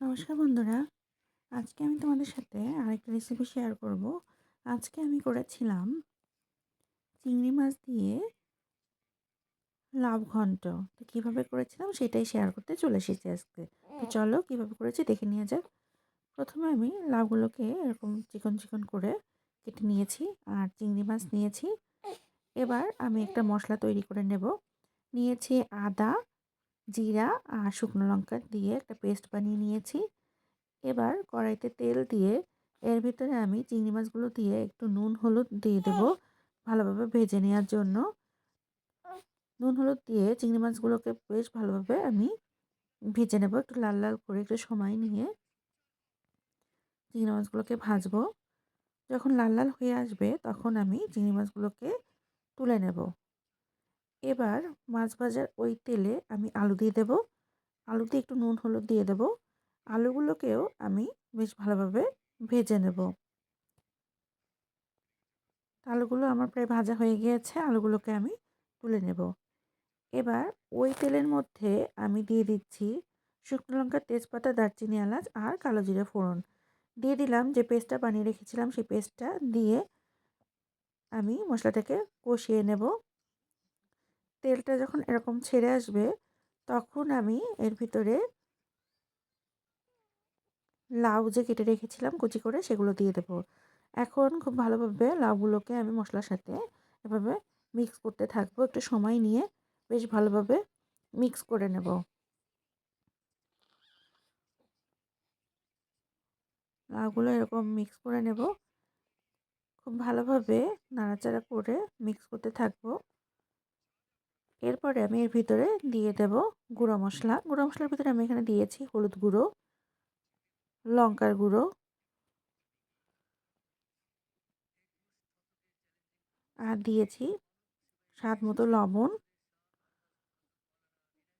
নমস্কার বন্ধুরা। আজকে আমি তোমাদের সাথে আরেকটা রেসিপি শেয়ার করব। আজকে আমি করেছিলাম চিংড়ি মাছ দিয়ে লাভ ঘন্ট। তো কীভাবে করেছিলাম সেটাই শেয়ার করতে চলে এসেছি আজকে। তো চলো কীভাবে করেছি দেখে নিয়ে যাক। প্রথমে আমি লাভগুলোকে এরকম চিকন চিকন করে কেটে নিয়েছি আর চিংড়ি মাছ নিয়েছি। এবার আমি একটা মশলা তৈরি করে নেব। নিয়েছি আদা জিরা আর শুকনো লঙ্কা দিয়ে একটা পেস্ট বানিয়ে নিয়েছি। এবার কড়াইতে তেল দিয়ে এর ভিতরে আমি চিংড়ি মাছগুলো দিয়ে একটু নুন হলুদ দিয়ে দেবো ভালোভাবে ভেজে নেওয়ার জন্য। নুন হলুদ দিয়ে চিংড়ি মাছগুলোকে বেশ ভালোভাবে আমি ভেজে নেব একটু লাল লাল করে একটু সময় নিয়ে। চিংড়ি মাছগুলোকে ভাজবো। যখন লাল লাল হয়ে আসবে তখন আমি চিংড়ি মাছগুলোকে তুলে নেব। এবার মাছ ভাজার ওই তেলে আমি আলু দিয়ে দেব। আলুতে একটু নুন, হলুদ দিয়ে দেব। আলুগুলোকেও আমি বেশ ভালোভাবে ভেজে নেব। আলুগুলো আমার প্রায় ভাজা হয়ে গিয়েছে, আলুগুলোকে আমি তুলে নেব। এবার ওই তেলের মধ্যে আমি দিয়ে দিচ্ছি শুকনো লঙ্কা তেজপাতা, দারচিনি, এলাচ আর কালো জিরে ফোড়ন। দিয়ে দিলাম যে পেস্টটা বানিয়ে রেখেছিলাম, সেই পেস্টটা দিয়ে আমি মশলাটাকে কষিয়ে নেব। তেলটা যখন এরকম ছেড়ে আসবে, তখন আমি এর ভিতরে লাউ যে কেটে রেখেছিলাম কুচি করে সেগুলো দিয়ে দেবো। এখন খুব ভালোভাবে লাউগুলোকে আমি মশলার সাথে এভাবে মিক্স করতে থাকব। একটু সময় নিয়ে বেশ ভালোভাবে মিক্স করে নেব। লাউগুলো এরকম মিক্স করে নেব। খুব ভালোভাবে নাড়াচাড়া করে মিক্স করতে থাকব। এরপরে আমি এর ভিতরে দিয়ে দেব গুঁড়ো মশলা। গুঁড়ো মশলার ভিতরে আমি এখানে দিয়েছি হলুদ গুঁড়ো, লঙ্কার গুঁড়ো, আর দিয়েছি স্বাদ মতো লবণ।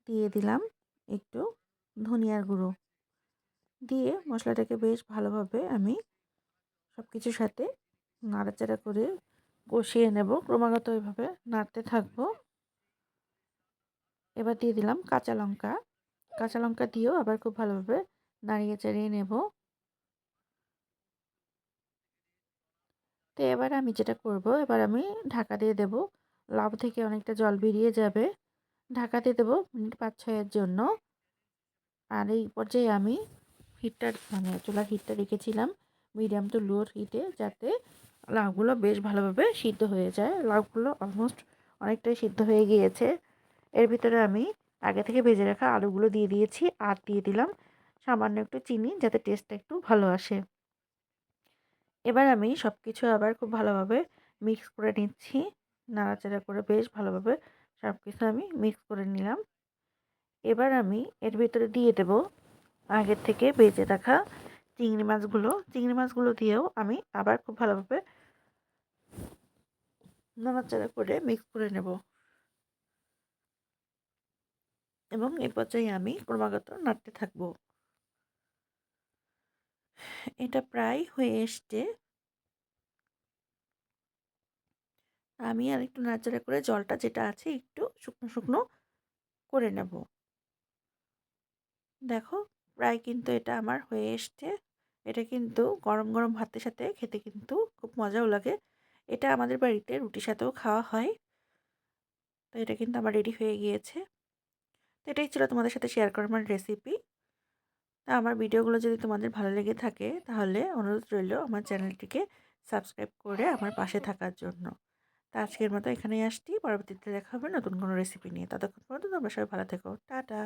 দিয়ে দিলাম একটু ধনিয়ার গুঁড়ো। দিয়ে মশলাটাকে বেশ ভালোভাবে আমি সব কিছুর সাথে নাড়াচাড়া করে কষিয়ে নেব। ক্রমাগত এভাবে নাড়তে থাকব। এবার দিয়ে দিলাম কাঁচা লঙ্কা। কাঁচা লঙ্কা দিয়েও আবার খুব ভালোভাবে নাড়িয়ে চাড়িয়ে নেব। তো এবার আমি যেটা করব, এবার আমি ঢাকা দিয়ে দেব। লাভ থেকে অনেকটা জল বেরিয়ে যাবে। ঢাকা দিয়ে দেবো মিনিট পাঁচ ছয়ের জন্য। আর এই পর্যায়ে আমি হিটটার মানে চুলার হিটটা রেখেছিলাম মিডিয়াম টু লোর হিটে যাতে লাউগুলো বেশ ভালোভাবে সিদ্ধ হয়ে যায়। লাউগুলো অলমোস্ট অনেকটাই সিদ্ধ হয়ে গিয়েছে। এর ভিতরে আমি আগে থেকে ভেজে রাখা আলুগুলো দিয়ে দিয়েছি আর দিয়ে দিলাম সামান্য একটু চিনি যাতে টেস্টটা একটু ভালো আসে। এবার আমি সব কিছু আবার খুব ভালোভাবে মিক্স করে নিচ্ছি। নাড়াচাড়া করে বেশ ভালোভাবে সব কিছু আমি মিক্স করে নিলাম। এবার আমি এর ভিতরে দিয়ে দেব আগের থেকে বেজে রাখা চিংড়ি মাছগুলো। চিংড়ি মাছগুলো দিয়েও আমি আবার খুব ভালোভাবে নাড়াচাড়া করে মিক্স করে নেব। এবং এই পর্যায়ে আমি ক্রমাগত নাড়তে থাকব। এটা প্রায় হয়ে এসছে। আমি আর একটু নাড়াচাড়া করে জলটা যেটা আছে একটু শুকনো শুকনো করে নেব। দেখো, প্রায় কিন্তু এটা আমার হয়ে এসছে। এটা কিন্তু গরম গরম ভাতের সাথে খেতে কিন্তু খুব মজাও লাগে। এটা আমাদের বাড়িতে রুটির সাথেও খাওয়া হয়। তো এটা কিন্তু আমার রেডি হয়ে গিয়েছে। তো এটাই ছিল তোমাদের সাথে শেয়ার করার আমার রেসিপি তা আমার ভিডিওগুলো যদি তোমাদের ভালো লেগে থাকে, তাহলে অনুরোধ রইল আমার চ্যানেলটিকে সাবস্ক্রাইব করে আমার পাশে থাকার জন্য। তা আজকের মতো এখানেই আসছি, পরবর্তীতে দেখা হবে নতুন কোনো রেসিপি নিয়ে। ততক্ষণ পর্যন্ত তোমরা সবাই ভালো থেকো। টাটা!